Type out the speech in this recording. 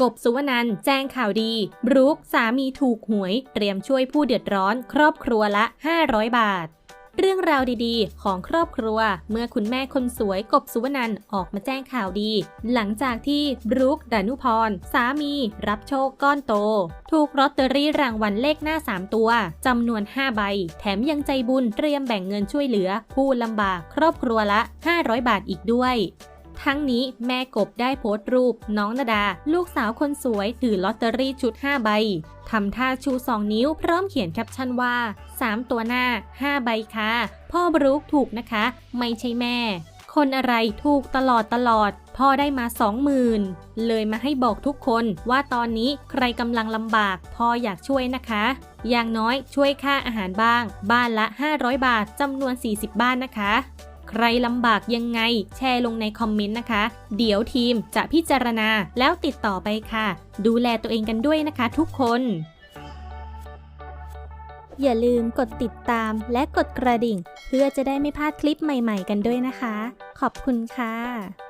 กบสุวนันแจ้งข่าวดี บรุกสามีถูกหวย เตรียมช่วยผู้เดือดร้อน ครอบครัวละ 500 บาท เรื่องราวดีๆ ของครอบครัว เมื่อคุณแม่คนสวยกบสุวนันออกมาแจ้งข่าวดี หลังจากที่บรุกดานุพร สามี รับโชคก้อนโต ถูกลอตเตอรี่รางวัลเลขหน้า 3 ตัวจำนวน 5 ใบ แถมยังใจบุญเตรียมแบ่งเงินช่วยเหลือ ผู้ลำบากครอบครัวละ 500 บาทอีกด้วย ทั้งนี้แม่กบได้โพสต์รูป น้องนาดา ลูกสาวคนสวยถือลอตเตอรี่ชุด 5 ใบทำท่าชู 2 นิ้วพร้อมเขียนแคปชั่นว่า 3 ตัวหน้า 5 ใบค่ะ พ่อบรุกถูกนะคะ ไม่ใช่แม่ คนอะไรถูกตลอดตลอด พ่อได้มา20,000เลยมาให้บอกทุกคนว่าตอนนี้ใครกำลังลำบาก พ่ออยากช่วยนะคะ อย่างน้อยช่วยค่าอาหารบ้าง บ้านละ 500 บาทจำนวน 40 บ้านนะคะ ใครลำบากยังไง แชร์ลงในคอมเมนต์นะคะ เดี๋ยวทีมจะพิจารณาแล้วติดต่อไปค่ะ ดูแลตัวเองกันด้วยนะคะทุกคน อย่าลืมกดติดตามและกดกระดิ่ง เพื่อจะได้ไม่พลาดคลิปใหม่ ๆ กันด้วยนะคะ ขอบคุณค่ะ